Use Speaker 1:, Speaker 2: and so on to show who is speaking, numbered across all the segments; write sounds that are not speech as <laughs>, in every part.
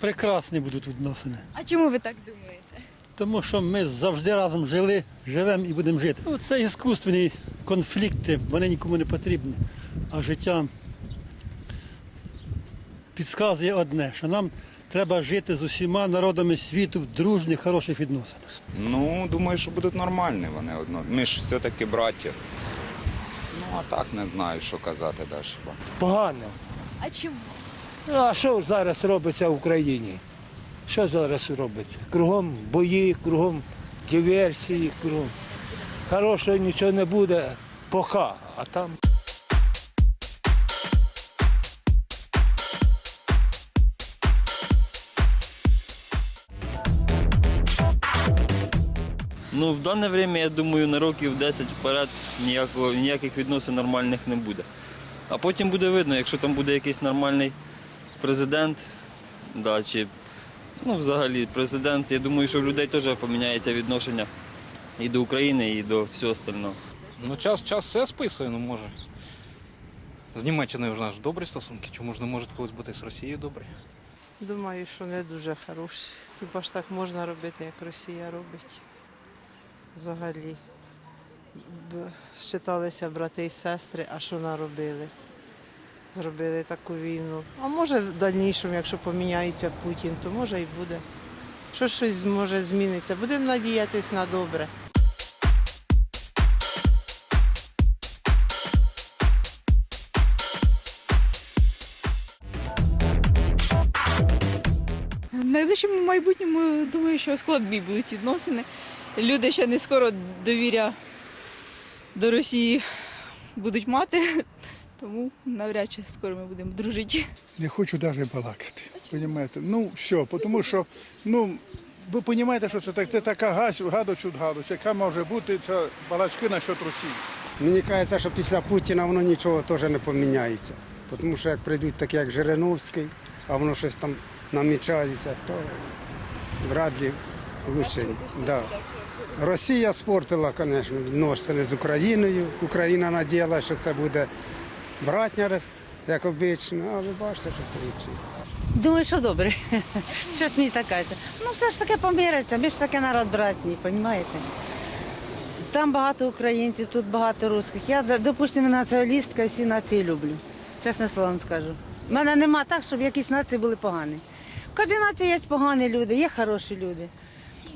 Speaker 1: прекрасні будуть відносини.
Speaker 2: А чому ви так думаєте?
Speaker 1: Тому що ми завжди разом жили, живемо і будемо жити. Ну, це іскусственні конфлікти, вони нікому не потрібні. А життя підказує одне, що нам треба жити з усіма народами світу в дружніх, хороших відносинах.
Speaker 3: Ну, думаю, що будуть нормальні вони одно. Ми ж все-таки браття. Ну, а так не знаю, що казати далі.
Speaker 4: Погано.
Speaker 2: А чому?
Speaker 4: А що зараз робиться в Україні? Що зараз робиться? Кругом бої, кругом диверсії, кругом. Хорошого нічого не буде поки, а там.
Speaker 5: Ну, в дане время, я думаю, на років 10 вперед ніякого, ніяких відносин нормальних не буде. А потім буде видно, якщо там буде якийсь нормальний президент, да, чи ну, взагалі президент, я думаю, що в людей теж поміняється відношення і до України, і до всього остального.
Speaker 6: Ну, час, час все списує, ну може. З Німеччиною вже ж добрі стосунки, чи можна можуть колись бути з Росією добрі?
Speaker 7: Думаю, що не дуже хороші. Хіба ж так можна робити, як Росія робить? Взагалі. Б- Считалися брати і сестри, а що наробили? Зробили таку війну. А може в дальнішому, якщо поміняється Путін, то може і буде. Що щось може зміниться. Будемо надіятися на добре.
Speaker 8: В найближчому майбутньому думаю, що складні будуть відносини. Люди ще не скоро довіря до Росії будуть мати, тому навряд чи скоро ми будемо дружити.
Speaker 9: Не хочу навіть балакати. Понимаєте? Ну, все, тому що, ну, ви розумієте, що це, так, це така гась- гадость гадость, яка може бути це балачки насчет Росії.
Speaker 10: Мені кажеться, що після Путіна воно нічого теж не поміняється. Тому що як прийдуть такі, як Жириновський, а воно щось там намічається, то вряд ли лучше. Да. Росія спортила, звісно, відносини з Україною. Україна надіяла, що це буде братня, як обично, а ви бачите, що вийшло.
Speaker 11: Думаю, що добре. <laughs> Щось мені так кажеться. Ну, все ж таки помириться, ми ж таки народ братній, розумієте? Там багато українців, тут багато русських. Я, допустимо, націоналістка, всі нації люблю. Чесне слово вам скажу. У мене нема так, щоб якісь нації були погані. В кожній нації є погані люди, є хороші люди.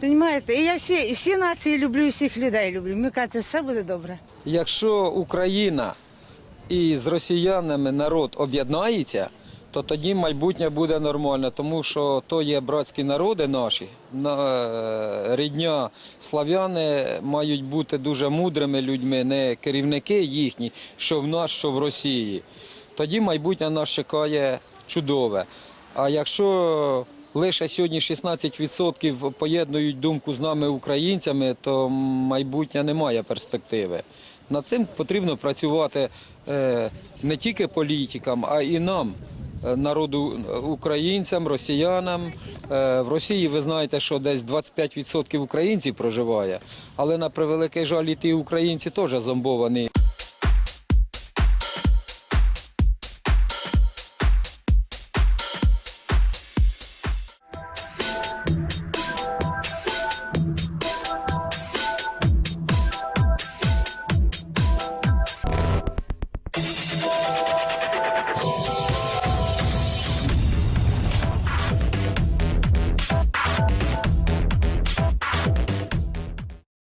Speaker 11: Понімаєте? І я всі, всі нації люблю, всіх людей люблю. Мені кажеться, все буде добре.
Speaker 12: Якщо Україна і з росіянами народ об'єднається, то тоді майбутнє буде нормально, тому що то є братські народи наші. Е, рідня слав'яни мають бути дуже мудрими людьми, не керівники їхні, що в нас, що в Росії. Тоді майбутнє нас чекає чудове. А якщо лише сьогодні 16% поєднують думку з нами, українцями, то майбутнє немає перспективи. Над цим потрібно працювати е, не тільки політикам, а і нам, е, народу українцям, росіянам. Е, В Росії ви знаєте, що десь 25% українців проживає, але на превеликий жаль, і ті українці теж зомбовані.